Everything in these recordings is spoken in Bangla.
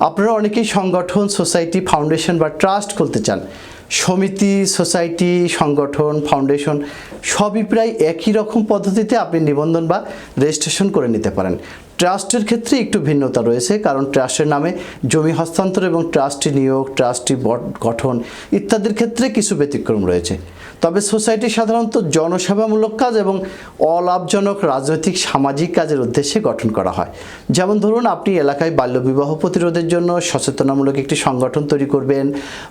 আপনারা অনেকেই সংগঠন, সোসাইটি, ফাউন্ডেশন বা ট্রাস্ট খুলতে চান। সমিতি, সোসাইটি, সংগঠন, ফাউন্ডেশন, সবই প্রায় একই রকম পদ্ধতিতে আপনি নিবন্ধন বা রেজিস্ট্রেশন করে নিতে পারেন। ট্রাস্টের ক্ষেত্রে একটু ভিন্নতা রয়েছে, কারণ ট্রাস্টের নামে জমি হস্তান্তর এবং ট্রাস্টি নিয়োগ, ট্রাস্টি গঠন ইত্যাদির ক্ষেত্রে কিছু ব্যতিক্রম রয়েছে। তবে সোসাইটি সাধারণত জনসেবামূলক কাজ এবং অলাভজনক রাজনৈতিক সামাজিক কাজের উদ্দেশ্যে গঠন করা হয়। যেমন ধরুন, আপনি এলাকায় বাল্যবিবাহ প্রতিরোধের জন্য সচেতনামূলক একটি সংগঠন তৈরি করবেন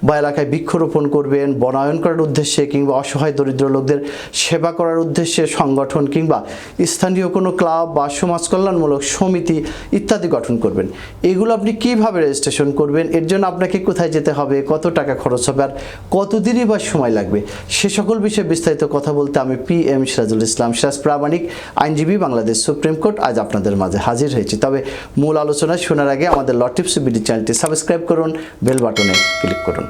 বা এলাকায় বৃক্ষরোপণ করবেন, বনায়ন করার উদ্দেশ্যে কিংবা অসহায় দরিদ্র লোকদের সেবা করার উদ্দেশ্যে সংগঠন কিংবা স্থানীয় কোনো ক্লাব বা সমাজ কল্যাণমূলক সমিতি ইত্যাদি গঠন করবেন। এগুলো আপনি কীভাবে রেজিস্ট্রেশন করবেন? এর জন্য আপনাকে কোথায় যেতে হবে? কত টাকা খরচ হবে? আর কতদিনই বা সময় লাগবে? সে সকল বিষয়ে বিস্তারিত কথা বলতে আমি পি এম সিরাজুল ইসলাম সিরাজ, প্রামাণিক আইনজীবী বাংলাদেশ সুপ্রিম কোর্ট আজ আপনাদের মাঝে হাজির হয়েছি। তবে মূল আলোচনা শোনার আগে আমাদের লটিপস বিডি চ্যানেলটি সাবস্ক্রাইব করুন, বেল বাটনে ক্লিক করুন।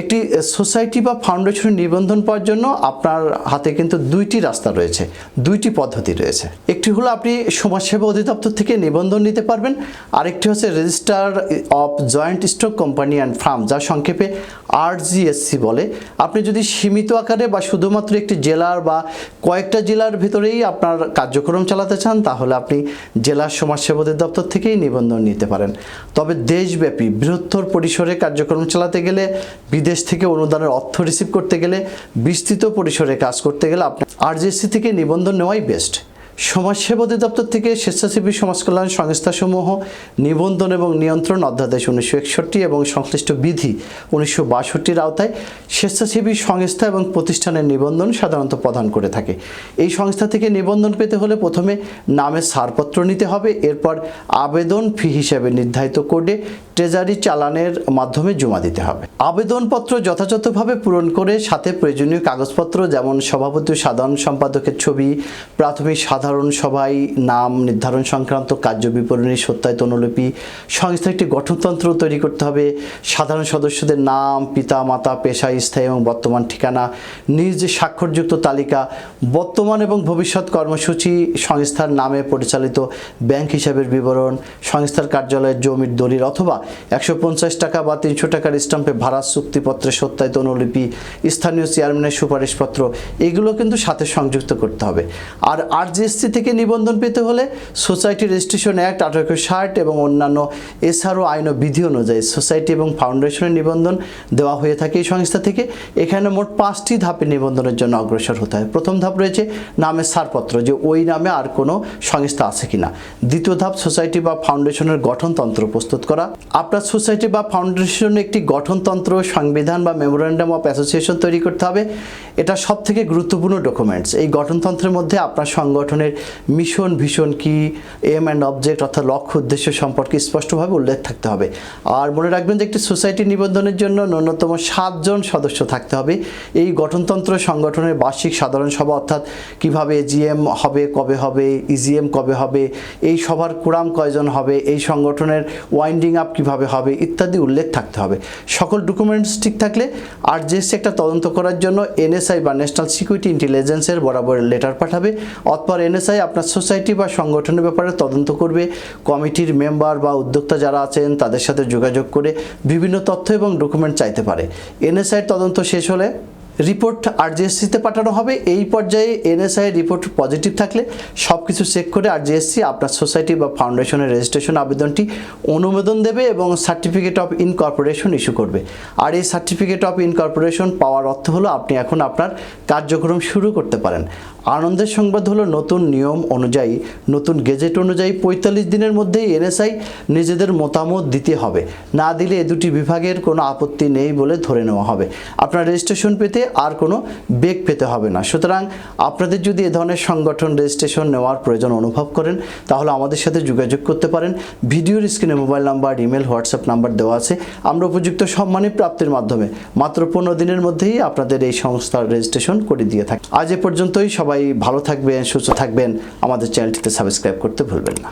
একটি সোসাইটি বা ফাউন্ডেশনের নিবন্ধন পাওয়ার জন্য আপনার হাতে কিন্তু দুইটি রাস্তা রয়েছে, দুইটি পদ্ধতি রয়েছে। একটি হলো আপনি সমাজসেবা অধিদপ্তর থেকে নিবন্ধন নিতে পারবেন, আরেকটি হচ্ছে register of joint stock company and firm যা সংক্ষেপে আরজিএসসি বলে। আপনি যদি সীমিত আকারে বা শুধুমাত্র একটি জেলার বা কয়েকটা জেলার ভিতরেই আপনার কার্যক্রম চালাতে চান, তাহলে আপনি জেলার সমাজসেবা অধিদপ্তর থেকেই নিবন্ধন নিতে পারেন। তবে দেশব্যাপী বৃহত্তর পরিসরে কার্যক্রম চালাতে গেলে বিদেশ থেকে অনুদানের অর্থ রিসিভ করতে গেলে বিস্তৃত পরিসরে কাজ করতে গেলে আপনার আরজিএসসি থেকে নিবন্ধন নেওয়াই বেস্ট সমাজসেবা অধিদপ্তর থেকে স্বেচ্ছাসেবী সমাজ কল্যাণ সংস্থাসমূহ, নিবন্ধন এবং নিয়ন্ত্রণ অধ্যাদেশ উনিশশো একষট্টি এবং সংশ্লিষ্ট বিধি উনিশশো বাষট্টির আওতায় স্বেচ্ছাসেবী সংস্থা এবং প্রতিষ্ঠানের নিবন্ধন সাধারণত প্রদান করে থাকে। এই সংস্থা থেকে নিবন্ধন পেতে হলে প্রথমে নামের ছাড়পত্র নিতে হবে, এরপর আবেদন ফি হিসেবে নির্ধারিত কোডে ট্রেজারি চালানের মাধ্যমে জমা দিতে হবে। আবেদনপত্র যথাযথভাবে পূরণ করে সাথে প্রয়োজনীয় কাগজপত্র যেমন সভাপতি সাধারণ সম্পাদকের ছবি, প্রাথমিক সাধারণ সভায় নাম নির্ধারণ সংক্রান্ত কার্য বিবরণী, সত্যায়িত অনুলিপি সংস্থার একটি গঠনতন্ত্র তৈরি করতে হবে। সাধারণ সদস্যদের নাম, পিতা, মাতা, পেশা, স্থায়ী এবং বর্তমান ঠিকানা, নিজ স্বাক্ষরযুক্ত তালিকা, বর্তমান এবং ভবিষ্যৎ কর্মসূচি, সংস্থার নামে পরিচালিত ব্যাংক হিসাবের বিবরণ, সংস্থার কার্যালয়ের জমির দলিল অথবা একশো পঞ্চাশ টাকা বা তিনশো টাকার স্টাম্পে ভাড়া চুক্তিপত্রের সত্যায়িত অনুলিপি, স্থানীয় চেয়ারম্যানের সুপারিশপত্র, এগুলো কিন্তু সাথে সংযুক্ত করতে হবে। আর আরজিএসসি থেকে নিবন্ধন পেতে হলে সোসাইটি রেজিস্ট্রেশন অ্যাক্ট আঠারোশো ষাট এবং অন্যান্য এছাড়াও আইন ও বিধি অনুযায়ী সোসাইটি এবং ফাউন্ডেশনের নিবন্ধন দেওয়া হয়ে থাকে এই সংস্থা থেকে। এখানে মোট পাঁচটি ধাপে নিবন্ধনের জন্য অগ্রসর হতে হয়। প্রথম ধাপ রয়েছে নামের ছাড়পত্র, যে ওই নামে আর কোনো সংস্থা আছে কিনা। দ্বিতীয় ধাপ, সোসাইটি বা ফাউন্ডেশনের গঠনতন্ত্র প্রস্তুত করা। আপনার সোসাইটি বা ফাউন্ডেশনের একটি গঠনতন্ত্র, সংবিধান বা মেমোরেন্ডাম অফ অ্যাসোসিয়েশন তৈরি করতে হবে। এটা সব থেকে গুরুত্বপূর্ণ ডকুমেন্টস। এই গঠনতন্ত্রের মধ্যে আপনার সংগঠনের মিশন, ভিশন কি এম অ্যান্ড অবজেক্ট অর্থাৎ লক্ষ্য, উদ্দেশ্য সম্পর্কে স্পষ্টভাবে উল্লেখ থাকতে হবে। আর মনে রাখবেন যে একটি সোসাইটি নিবন্ধনের জন্য ন্যূনতম সাতজন সদস্য থাকতে হবে। এই গঠনতন্ত্র সংগঠনের বার্ষিক সাধারণ সভা অর্থাৎ কীভাবে জিএম হবে, কবে হবে, ইজিএম কবে হবে, এই সভার কুরাম কয়জন হবে, এই সংগঠনের ওয়াইন্ডিং আপ কীভাবে হবে ইত্যাদি উল্লেখ থাকতে হবে। সকল ডকুমেন্টস ঠিক থাকলে আর জিএসসি একটা তদন্ত করার জন্য এনএসআই বা ন্যাশনাল সিকিউরিটি ইন্টেলিজেন্সের বরাবর লেটার পাঠাবে। অতপর এনএসআই আপনার সোসাইটি বা সংগঠনের ব্যাপারে তদন্ত করবে। কমিটির মেম্বার বা উদ্যোক্তা যারা আছেন, তাদের সাথে যোগাযোগ করে বিভিন্ন তথ্য এবং ডকুমেন্ট চাইতে পারে। এনএসআই তদন্ত শেষ হলে রিপোর্ট আরজিএসসিতে পাঠানো হবে। এই পর্যায়ে এনএসআই রিপোর্ট পজিটিভ থাকলে সব কিছু চেক করে আরজিএসসি আপনার সোসাইটি বা ফাউন্ডেশনের রেজিস্ট্রেশন আবেদনটি অনুমোদন দেবে এবং সার্টিফিকেট অফ ইনকর্পোরেশন ইস্যু করবে। আর এই সার্টিফিকেট অফ ইনকর্পোরেশন পাওয়ার অর্থ হলো আপনি এখন আপনার কার্যক্রম শুরু করতে পারেন। আনন্দের সংবাদ হলো নতুন নিয়ম অনুযায়ী, নতুন গেজেট অনুযায়ী পঁয়তাল্লিশ দিনের মধ্যেই এনএসআই নিজেদের মতামত দিতে হবে। না দিলে এ দুটি বিভাগের কোনো আপত্তি নেই বলে ধরে নেওয়া হবে। আপনার রেজিস্ট্রেশন পেতে আর কোনো বেগ পেতে হবে না। সুতরাং আপনাদের যদি এ ধরনের সংগঠন রেজিস্ট্রেশন নেওয়ার প্রয়োজন অনুভব করেন, তাহলে আমাদের সাথে যোগাযোগ করতে পারেন। ভিডিওর স্ক্রিনে mobile number, email, WhatsApp number দেওয়া আছে। আমরা উপযুক্ত সম্মানী প্রাপ্তির মাধ্যমে মাত্র পনেরো দিনের মধ্যেই আপনাদের এই সংস্থার রেজিস্ট্রেশন করে দিয়ে থাকি। আজ এ পর্যন্তই। সবাই ভালো থাকবেন, সুস্থ থাকবেন। আমাদের চ্যানেলটিতে সাবস্ক্রাইব করতে ভুলবেন না।